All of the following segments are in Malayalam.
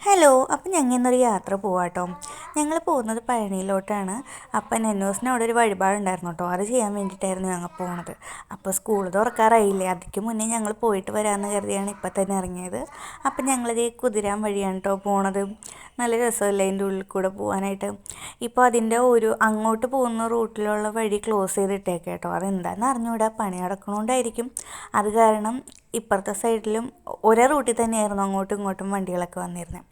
ഹലോ അപ്പം ഞങ്ങൾ ഇന്നൊരു യാത്ര പോവാട്ടോ. ഞങ്ങൾ പോകുന്നത് പഴനിയിലോട്ടാണ്. അപ്പം നെന്നോസിന് അവിടെ ഒരു വഴിപാടുണ്ടായിരുന്നു കേട്ടോ. അത് ചെയ്യാൻ വേണ്ടിയിട്ടായിരുന്നു ഞങ്ങൾ പോണത്. അപ്പോൾ സ്കൂൾ തുറക്കാറായില്ലേ? അതിക്ക് മുന്നേ ഞങ്ങൾ പോയിട്ട് വരാമെന്ന് കരുതിയാണ് ഇപ്പം തന്നെ ഇറങ്ങിയത്. അപ്പം ഞങ്ങളിത് കുതിരാൻ വഴിയാണ് കേട്ടോ പോണത്. നല്ല രസമല്ലേ അതിന്റെ ഉള്ളിൽ കൂടെ പോകാനായിട്ട് ഇപ്പോൾ അതിന്റെ ഒരു അങ്ങോട്ട് പോകുന്ന റൂട്ടിലുള്ള വഴി ക്ലോസ് ചെയ്തിട്ടേ കേട്ടോ. അതെന്താണെന്ന് അറിഞ്ഞുകൂടാ പണി നടക്കണോണ്ടായിരിക്കും. അത് കാരണം ഇപ്പുറത്തെ സൈഡിലും ഒരേ റൂട്ടിൽ തന്നെയായിരുന്നു അങ്ങോട്ടും ഇങ്ങോട്ടും വണ്ടികളൊക്കെ വന്നിരുന്നത്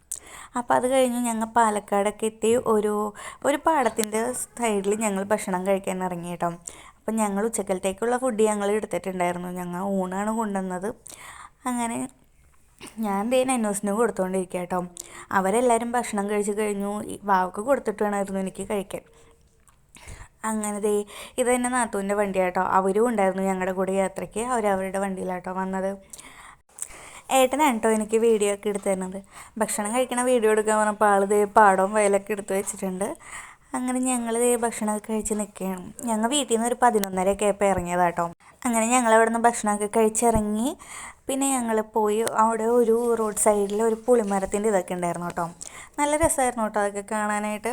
അപ്പോൾ അത് കഴിഞ്ഞ് ഞങ്ങൾ പാലക്കാടൊക്കെ എത്തി. ഒരു ഒരു പാടത്തിന്റെ സൈഡിൽ ഞങ്ങൾ ഭക്ഷണം കഴിക്കാൻ ഇറങ്ങി കേട്ടോ. അപ്പം ഞങ്ങൾ ഉച്ചക്കലത്തേക്കുള്ള ഫുഡ് ഞങ്ങൾ എടുത്തിട്ടുണ്ടായിരുന്നു. ഞങ്ങൾ ഊണാണ് കൊണ്ടുവന്നത്. അങ്ങനെ ഞാൻ ദേ നന്നൂസിന് കൊടുത്തുകൊണ്ടിരിക്കുക കേട്ടോ അവരെല്ലാവരും ഭക്ഷണം കഴിച്ചു കഴിഞ്ഞു. വാവക്ക് കൊടുത്തിട്ട് വേണമായിരുന്നു എനിക്ക് കഴിക്കാൻ. അങ്ങനെ ദേ ഇത് തന്നെ നാത്തൂന്റെ വണ്ടിയാട്ടോ. അവരും ഉണ്ടായിരുന്നു ഞങ്ങളുടെ കൂടെ യാത്രയ്ക്ക്. അവരവരുടെ വണ്ടിയിലാട്ടോ വന്നത്. ഏട്ടനാണ് കേട്ടോ എനിക്ക് വീഡിയോ ഒക്കെ എടുത്തു തരുന്നത്. ഭക്ഷണം കഴിക്കണ വീഡിയോ എടുക്കാൻ പറഞ്ഞപ്പോൾ ആൾ ദേ പാടവും വയലൊക്കെ എടുത്ത് വെച്ചിട്ടുണ്ട്. അങ്ങനെ ഞങ്ങൾ ദേ ഭക്ഷണമൊക്കെ കഴിച്ച് നിൽക്കുകയാണ് ഞങ്ങൾ വീട്ടിൽ നിന്ന് ഒരു പതിനൊന്നരയൊക്കെ ആയപ്പോൾ ഇറങ്ങിയതാട്ടോ. അങ്ങനെ ഞങ്ങൾ അവിടെ നിന്ന് ഭക്ഷണമൊക്കെ കഴിച്ചിറങ്ങി. പിന്നെ ഞങ്ങൾ പോയി അവിടെ ഒരു റോഡ് സൈഡിൽ ഒരു പുളിമരത്തിന്റെ ഇതൊക്കെ ഉണ്ടായിരുന്നു കേട്ടോ. നല്ല രസമായിരുന്നു കേട്ടോ അതൊക്കെ കാണാനായിട്ട്.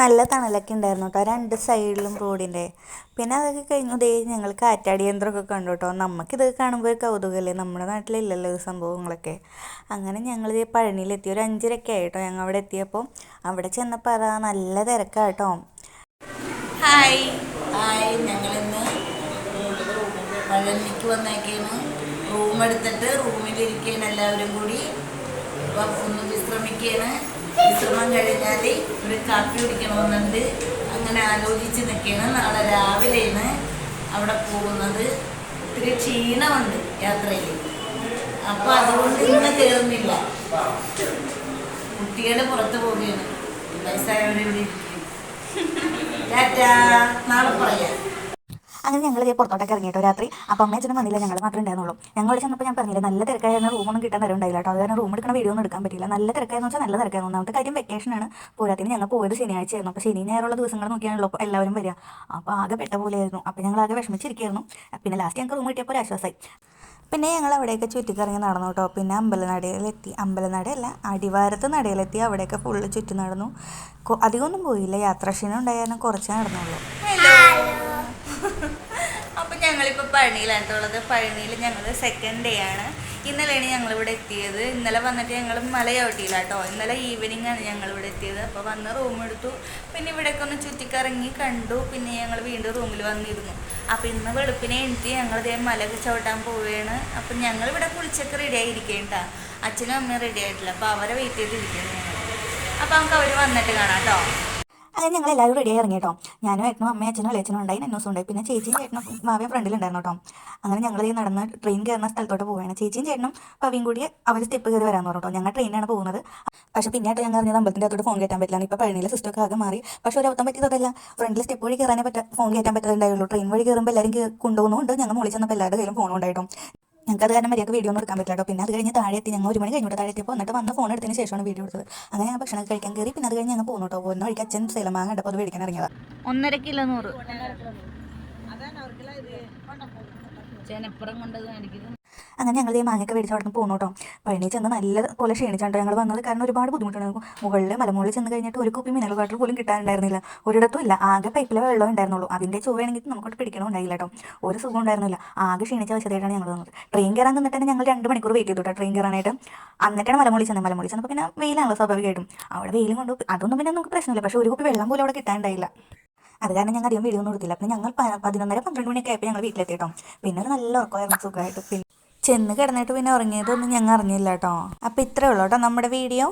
നല്ല തണലൊക്കെ ഉണ്ടായിരുന്നു കേട്ടോ രണ്ട് സൈഡിലും റോഡിന്റെ. പിന്നെ അതൊക്കെ കഴിഞ്ഞു ദേ ഞങ്ങൾ കാറ്റാടി യന്ത്രമൊക്കെ കണ്ടു കേട്ടോ. നമുക്കിത് കാണുമ്പോൾ ഒരു കൗതുകമല്ലേ? നമ്മുടെ നാട്ടിലില്ലല്ലോ ഈ സംഭവങ്ങളൊക്കെ. അങ്ങനെ ഞങ്ങൾ ഈ പഴനിയിലെത്തി. ഒരു അഞ്ചരക്കെ ആയിട്ടോ ഞങ്ങൾ അവിടെ എത്തിയപ്പോൾ. അവിടെ ചെന്നപ്പോൾ അതാ നല്ല തിരക്കാട്ടോ കേട്ടോ. ഹായ് ഹായ് പഴനിക്ക് വന്നേക്കാണ്. റൂം എടുത്തിട്ട് റൂമിലിരിക്കുകയാണ് എല്ലാവരും കൂടി. അപ്പം ഒന്ന് വിശ്രമിക്കുകയാണ് വിശ്രമം കഴിഞ്ഞാൽ ഒരു കാപ്പി കുടിക്കണമെന്നുണ്ട്. അങ്ങനെ ആലോചിച്ച് നിൽക്കുകയാണ് നാളെ രാവിലെയാണ് അവിടെ പോകുന്നത്. ഒത്തിരി ക്ഷീണമുണ്ട് യാത്രയിൽ അപ്പോൾ അതുകൊണ്ട് ഇന്ന് കയറുന്നില്ല. കുട്ടികൾ പുറത്ത് പോവുകയാണ്. വയസ്സായവരിവിടെ ഇരിക്കും നാളെ പറയാം അങ്ങനെ ഞങ്ങൾ ഇതേ പുറത്തോട്ടൊക്കെ ഇറങ്ങിയിട്ടോ രാത്രി. അപ്പം അമ്മയെ ചെന്ന് വന്നില്ല ഞങ്ങൾ മാത്രമേ ഉണ്ടായിരുന്നുള്ളൂ. ഞങ്ങൾ ചെന്നപ്പോൾ ഞാൻ പറഞ്ഞില്ല നല്ല തിരക്കായിരുന്നു റൂമൊന്നും കിട്ടാൻ തരം ഉണ്ടായില്ല കേട്ടോ. അത് റൂം എടുക്കുന്ന വീഡിയോ ഒന്നും എടുക്കാൻ പറ്റില്ല നല്ല തിരക്കായെന്ന് വെച്ചാൽ നല്ല തിരക്കായിരുന്നു. ഒന്നാമത്തെ കാര്യം വെക്കേഷനാണ് പോരാത്തിന് ഞങ്ങൾ പോയത് ശനിയാഴ്ചയായിരുന്നു. അപ്പോൾ ശനി ഞായറുള്ള ദിവസങ്ങൾ നോക്കിയാണല്ലോ അപ്പോൾ എല്ലാവരും വരിക. അപ്പോൾ ആകെ പെട്ട പോലെയായിരുന്നു. അപ്പോൾ ഞങ്ങൾ ആകെ വിഷമിച്ചിരിക്കുകയായിരുന്നു. പിന്നെ ലാസ്റ്റ് ഞങ്ങൾക്ക് റൂം കിട്ടിയപ്പോൾ ഒരു ആശ്വാസമായി പിന്നെ ഞങ്ങൾ അവിടെയൊക്കെ ചുറ്റിക്കറങ്ങി നടന്നു കേട്ടോ. പിന്നെ അമ്പലനടയിലെത്തി. അമ്പലനടയല്ല അടിവാരത്ത് നടയിലെത്തി. അവിടെയൊക്കെ ഫുള്ള് ചുറ്റി നടന്നു. അധികമൊന്നും പോയില്ല. യാത്രാക്ഷീണം ഉണ്ടായാലും കുറച്ച് നടന്നുള്ളൂ. ഞങ്ങളിപ്പോൾ പഴനിയിലാണ് ഉള്ളത് പഴനിയിൽ ഞങ്ങൾ സെക്കൻഡ് ഡേ ആണ്. ഇന്നലെയാണ് ഞങ്ങളിവിടെ എത്തിയത്. ഇന്നലെ വന്നിട്ട് ഞങ്ങൾ മല ചവിട്ടിയില്ല ഇന്നലെ ഈവനിങ് ആണ് ഞങ്ങളിവിടെ എത്തിയത്. അപ്പോൾ വന്ന് റൂം എടുത്തു. പിന്നെ ഇവിടെയൊക്കെ ഒന്ന് ചുറ്റിക്കറങ്ങി കണ്ടു. പിന്നെ ഞങ്ങൾ വീണ്ടും റൂമിൽ വന്നിരുന്നു. അപ്പോൾ ഇന്ന് വെളുപ്പിനെ ഞങ്ങൾ ഇതേ മല ചവിട്ടാൻ പോവുകയാണ്. അപ്പം ഞങ്ങളിവിടെ കുളിച്ചൊക്കെ റെഡി ആയിരിക്കേണ്ട അച്ഛനും അമ്മയും റെഡി ആയിട്ടില്ല. അപ്പോൾ അവരെ വെയിറ്റ് ചെയ്തിരിക്കുന്നു ഞങ്ങൾ അപ്പോൾ നമുക്ക് അവർ വന്നിട്ട് കാണാം കേട്ടോ അങ്ങനെ ഞങ്ങൾ എല്ലാവരും റെഡി ആയി ഇറങ്ങി കേട്ടോ ഞാനും ഏട്ടനും അമ്മയും അച്ഛനും അല്ലേച്ചനും ഉണ്ടായി. നെന്നൂസും ഉണ്ടായി. പിന്നെ ചേച്ചിയും ചേട്ടനും മാവിയും ഫ്രണ്ടിലുണ്ടായിരുന്നു കേട്ടോ. അങ്ങനെ ഞങ്ങൾ ഈ നടന്ന് ട്രെയിൻ കയറുന്ന സ്ഥലത്തോട്ട് പോവുകയാണ്. ചേച്ചിയും ചേട്ടനും പവിയും കൂടി അവർ സ്റ്റെപ്പ് കയറി വരാൻ പറഞ്ഞു കേട്ടോ ഞങ്ങൾ ട്രെയിനാണ് പോകുന്നത്. പക്ഷേ പിന്നീട് ഞങ്ങൾ അറിഞ്ഞത് അമ്പലത്തിന്റെ അകത്തോട്ട് ഫോൺ കയറ്റാൻ പറ്റില്ല. ഇപ്പോൾ പഴനിയിലെ സിസ്റ്റമൊക്കെ ആകെ മാറി. പക്ഷേ ഒരു അബദ്ധം പറ്റിയതല്ല ഫ്രണ്ടിൽ സ്റ്റെപ്പ് വഴി കയറാനേ പറ്റാ ഫോൺ കയറ്റാൻ പറ്റാതുണ്ടായുള്ളൂ ട്രെയിൻ വഴി കയറുമ്പോൾ എല്ലാവരും കൊണ്ടുപോകുന്നുണ്ട് ഞങ്ങൾ മുകളിൽ ചെന്നപ്പോൾ എല്ലാവരുടെ കയ്യിലും ഫോൺ ഉണ്ടായിട്ടോ. ഞങ്ങൾക്ക് അത് കാരണം മര്യാദയ്ക്ക് വീഡിയോ ഒന്നും എടുക്കാൻ പറ്റില്ല കേട്ടോ പിന്നെ അത് കഴിഞ്ഞ് താഴെ എത്തി ഞങ്ങൾ ഒരു മണി കഴിഞ്ഞിട്ട് താഴെ എത്തിയപ്പോൾ എന്നിട്ട് വന്ന് ഫോൺ എടുത്തതിന് ശേഷമാണ് വീഡിയോ എടുത്തത്. അങ്ങനെ ഞാൻ ഭക്ഷണം കഴിക്കാൻ കയറി. പിന്നെ അത് കഴിഞ്ഞ് ഞങ്ങൾ പോകുന്നു കേട്ടോ പോകുന്ന വഴിക്ക് അച്ഛൻ സേലമാങ്ങ കണ്ടപ്പോൾ അത് മേടിക്കാൻ ഇറങ്ങിയത്. ഒന്നര കിലോ നൂറ്. ചേനപ്പുറം കൊണ്ടത് കാണിക്കുന്നത് അങ്ങനെ ഞങ്ങൾ ഈ മാങ്ങയൊക്കെ മേടിച്ച് അവിടെ നിന്ന് പോകണം കേട്ടോ. പഴനി ചെന്ന് നല്ല പോലെ ക്ഷീണിച്ചാണ് ഞങ്ങൾ വന്നത്. കാരണം ഒരുപാട് ബുദ്ധിമുട്ടാണ് മുകളിൽ മലമുകളിൽ ചെന്ന് കഴിഞ്ഞിട്ട് ഒരു കുപ്പി മിനറൽ വാട്ടർ പോലും കിട്ടാനുണ്ടായിരുന്നില്ല. ഒരിടത്തും ഇല്ല. ആകെ പൈപ്പിലെ വെള്ളം ഉണ്ടായിരുന്നുള്ളൂ. അതിന്റെ ചുവയാണെങ്കിൽ നമുക്കോട്ട് പിടിക്കണമുണ്ടായില്ല കേട്ടോ. ഒരു സുഖം ഉണ്ടായിരുന്നില്ല. ആകെ ക്ഷീണിച്ച വശത്തായിട്ടാണ് ഞങ്ങൾ വന്നത്. ട്രെയിൻ കയറാൻ നിന്നിട്ട് തന്നെ ഞങ്ങൾ രണ്ട് മണിക്കൂർ വെയിറ്റ് ചെയ്തു കേട്ടോ ട്രെയിൻ കയറാനായിട്ട്. എന്നിട്ടാണ് മലമുകളിൽ ചെന്നത്. മലമുകളിൽ ചെന്നപ്പോൾ പിന്നെ വെയിലാണല്ലോ സ്വാഭാവികമായിട്ടും. അവിടെ വെയിലും കൊണ്ട്. അതൊന്നും പിന്നെ നമുക്ക് പ്രശ്നമില്ല. പക്ഷേ ഒരു കുപ്പി വെള്ളം പോലും അവിടെ കിട്ടാനുണ്ടായില്ല. അത് കാരണം ഞങ്ങൾ അധികം വീഡിയോ ഒന്നും എടുത്തില്ല. പിന്നെ ഞങ്ങൾ പതിനൊന്നര പന്ത്രണ്ട് മണിയൊക്കെ ആയപ്പോൾ ഞങ്ങൾ വീട്ടിലെത്തി കേട്ടോ. പിന്നെ ഒരു നല്ല ഉറക്കമായിരുന്നു. സുഖമായിട്ട് ചെന്ന് കിടന്നിട്ട് പിന്നെ ഉറങ്ങിയതൊന്നും ഞങ്ങൾ അറിഞ്ഞില്ല കേട്ടോ. അപ്പോൾ ഇത്രേ ഉള്ളൂ കേട്ടോ നമ്മുടെ വീഡിയോ.